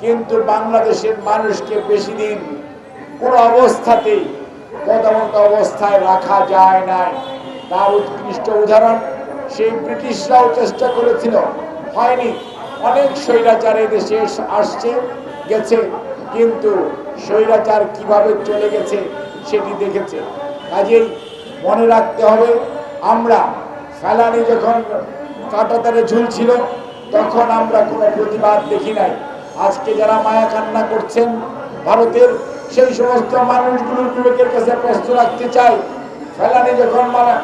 কিন্তু বাংলাদেশের মানুষকে বেশি দিন কোনো অবস্থাতেই পদামত অবস্থায় রাখা যায় নাই। তার উৎকৃষ্ট উদাহরণ, সেই ব্রিটিশরাও চেষ্টা করেছিল, হয়নি। অনেক স্বৈরাচার দেশে আসছে, গেছে, কিন্তু স্বৈরাচার কীভাবে চলে গেছে সেটি দেখেছে। কাজেই মনে রাখতে হবে, আমরা ফেলানি যখন কাটাতারে ঝুলছিল, তখন আমরা কোনো প্রতিবাদ দেখি নাই। আজকে যারা মায়া কান্না করছেন ভারতের সেই সমস্ত মানুষগুলোর বিবেকের কাছে প্রশ্ন রাখতে চাই। ফেলানি যখন মারা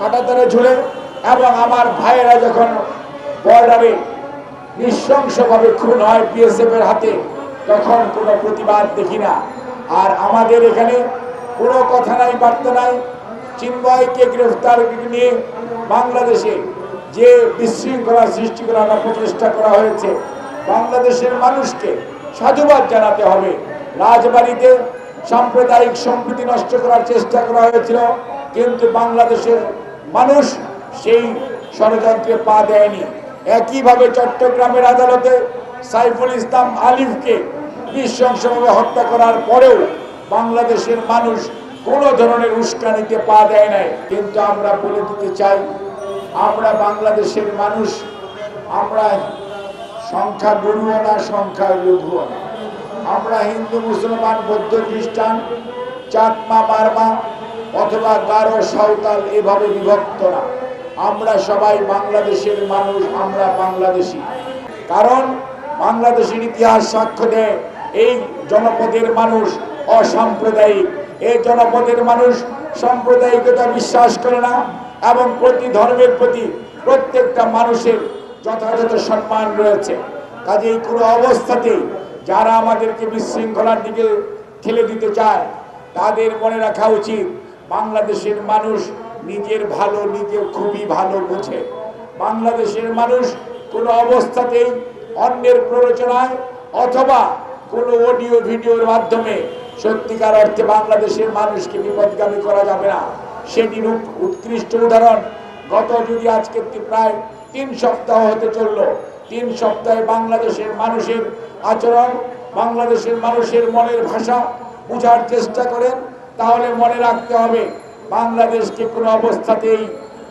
কাটাতারে ঝুলে এবং আমার ভাইয়েরা যখন বর্ডারে নৃশংসভাবে খুন হয় বিএসএফ এর হাতে, তখন কোনো প্রতিবাদ দেখি না। আর আমাদের এখানে কোনো কথা নাই, বার্তা নাই। চিন্ময়কে গ্রেফতার নিয়ে বাংলাদেশে যে বিশৃঙ্খলা সৃষ্টি করার প্রচেষ্টা করা হয়েছে বাংলাদেশের মানুষকে সাধুবাদ জানাতে হবে। রাজবাড়িতে সাম্প্রদায়িক সম্প্রীতি নষ্ট করার চেষ্টা করা হয়েছিল, কিন্তু বাংলাদেশের মানুষ সেই ষড়যন্ত্রে পা দেয়নি। একইভাবে চট্টগ্রামের আদালতে সাইফুল ইসলাম আলিফকে নৃশংসভাবে হত্যা করার পরেও বাংলাদেশের মানুষ কোনো ধরনের উস্কানিতে পা দেয় নাই। কিন্তু আমরা বলে দিতে চাই, আমরা বাংলাদেশের মানুষ, আমরা সংখ্যা গরুও না সংখ্যা লঘুও না। আমরা হিন্দু, মুসলমান, বৌদ্ধ, খ্রিস্টান, চাকমা মারমা অথবা গারো, সাঁওতাল এভাবে বিভক্ত না। আমরা সবাই বাংলাদেশের মানুষ, আমরা বাংলাদেশি। কারণ বাংলাদেশের ইতিহাস সাক্ষ্য দেয় এই জনপদের মানুষ অসাম্প্রদায়িক। এই জনপদের মানুষ সাম্প্রদায়িকতা বিশ্বাস করে না এবং প্রতি ধর্মের প্রতি প্রত্যেকটা মানুষের যথাযথ সম্মান রয়েছে। কাজেই কোনো অবস্থাতেই যারা আমাদেরকে বিশৃঙ্খলার দিকে ঠেলে দিতে চায়, তাদের মনে রাখা উচিত, বাংলাদেশের মানুষ নিজের ভালো নিজে খুবই ভালো বোঝে। বাংলাদেশের মানুষ কোনো অবস্থাতেই অন্যের প্ররোচনায় অথবা কোনো অডিও ভিডিওর মাধ্যমে সত্যিকার অর্থে বাংলাদেশের মানুষকে বিপদগামী করা যাবে না। উৎ- উৎকৃষ্ট উদাহরণ। গত যদি আজকে প্রায় তিন সপ্তাহ হতে চলল। তিন সপ্তাহে বাংলাদেশের মানুষের আচরণ, বাংলাদেশের মানুষের মনের ভাষা বোঝার চেষ্টা করেন। তাহলে মনে রাখতে হবে, বাংলাদেশকে কোনো অবস্থাতেই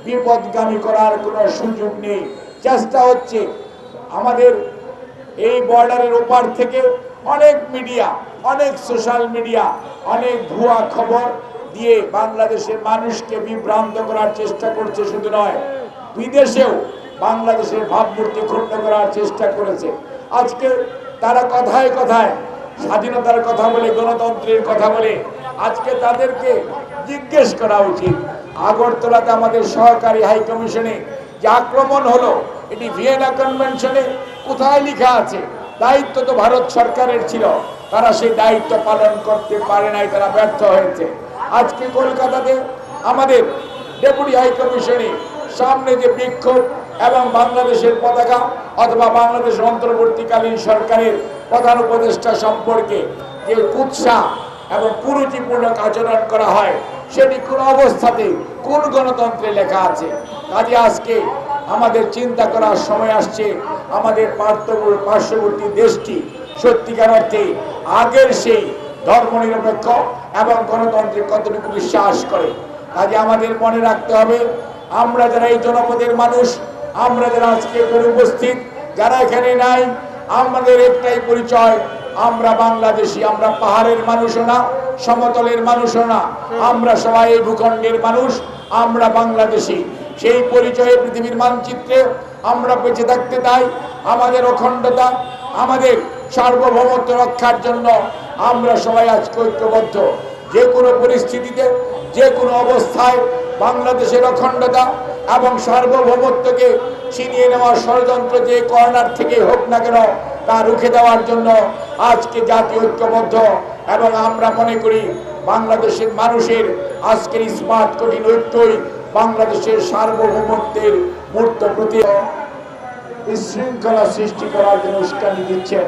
বিপদগামী করার কোনো সুযোগ নেই। চেষ্টা হচ্ছে আমাদের এই বর্ডারের ওপার থেকে অনেক মিডিয়া, অনেক সোশ্যাল মিডিয়া, অনেক ভুয়া খবর দিয়ে বাংলাদেশের মানুষকে বিভ্রান্ত করার চেষ্টা করছে। শুধু নয়, বিদেশেও বাংলাদেশের ভাবমূর্তি ক্ষুণ্ণ করার চেষ্টা করেছে। আজকে তারা কথায় কথায়, স্বাধীনতার কথা বলে, গণতন্ত্রের কথা বলে, আজকে তাদেরকে জিজ্ঞেস করা উচিত। আগরতলাতে আমাদের সহকারী হাই কমিশনে যে আক্রমণ হলো, এটি ভিয়েনা কনভেনশনে কোথায় লেখা আছে? দায়িত্ব তো ভারত সরকারের ছিল। তারা সেই দায়িত্ব পালন করতে পারে নাই, তারা ব্যর্থ হয়েছে। আজকে কলকাতাতে আমাদের ডেপুটি হাই কমিশনে সামনে যে বিক্ষোভ এবং বাংলাদেশের পতাকা অথবা বাংলাদেশের অন্তর্বর্তীকালীন সরকারের প্রধান উপদেষ্টা সম্পর্কে যে কুৎসা এবং কুরুচিপূর্ণ আচরণ করা হয়, সেটি কোন অবস্থাতে কোন গণতন্ত্রে লেখা আছে? কাজে আজকে আমাদের চিন্তা করার সময় আসছে, আমাদের পার্শ্ববর্তী দেশটি সত্যিকার অর্থে আগের সেই ধর্মনিরপেক্ষ এবং গণতন্ত্রে কতটুকু বিশ্বাস করে? কাজে আমাদের মনে রাখতে হবে, আমরা যারা এই জনপদের মানুষ আমরা যারা আজকে এখানে উপস্থিত, যারা এখানে নাই, আমাদের একটাই পরিচয়, আমরা বাংলাদেশি, আমরা পাহাড়ের মানুষও না, সমতলের মানুষও না। আমরা সবাই এই ভূখণ্ডের মানুষ, আমরা বাংলাদেশি। সেই পরিচয়ে পৃথিবীর মানচিত্রে আমরা বেঁচে থাকতে তাই আমাদের অখণ্ডতা, আমাদের সার্বভৌমত্ব রক্ষার জন্য আমরা সবাই আজকে ঐক্যবদ্ধ। যে কোনো পরিস্থিতিতে, যে কোনো অবস্থায় বাংলাদেশের অখণ্ডতা এবং সার্বভৌমত্বকে ছিনিয়ে নেওয়ার ষড়যন্ত্র যে কর্নার থেকে হোক না কেন, তা রুখে দেওয়ার জন্য আজকে জাতি ঐক্যবদ্ধ এবং আমরা মনে করি বাংলাদেশের মানুষের আজকের স্মার্ট, কঠিন ঐক্যই বাংলাদেশের সার্বভৌমত্বের মূর্ত প্রতি বিশৃঙ্খলা সৃষ্টি করার জন্য উস্কানি দিচ্ছেন।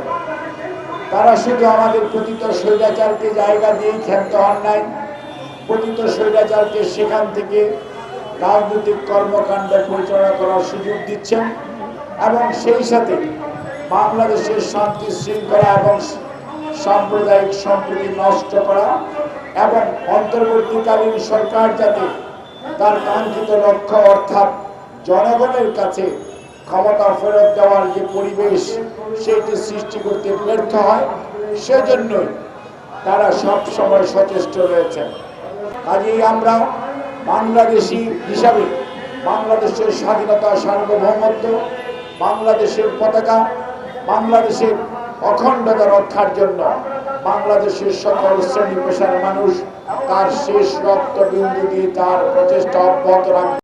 তারা শুধু আমাদের পতিত স্বৈরাচারকে জায়গা দিয়েই ক্ষান্ত হন নাই। পতিত স্বৈরাচারকে সেখান থেকে রাজনৈতিক কর্মকাণ্ড পরিচালনা করার সুযোগ দিচ্ছেন এবং সেই সাথে বাংলাদেশের শান্তি শৃঙ্খলা এবং সাম্প্রদায়িক সম্প্রীতি নষ্ট করা এবং অন্তর্বর্তীকালীন সরকার যাতে তার কাঙ্ক্ষিত লক্ষ্য অর্থাৎ জনগণের কাছে ক্ষমতা ফেরত দেওয়ার যে পরিবেশ সেটি সৃষ্টি করতে ব্যর্থ হয়, সেজন্যই তারা সব সময় সচেষ্ট রয়েছেন। কাজেই আমরা বাংলাদেশি হিসাবে বাংলাদেশের স্বাধীনতা, সার্বভৌমত্ব, বাংলাদেশের পতাকা, বাংলাদেশের অখণ্ডতা রক্ষার জন্য বাংলাদেশের সকল শ্রেণি পেশার মানুষ তার শেষ রক্ত বিন্দু দিয়ে তার প্রচেষ্টা অব্যাহত রাখবে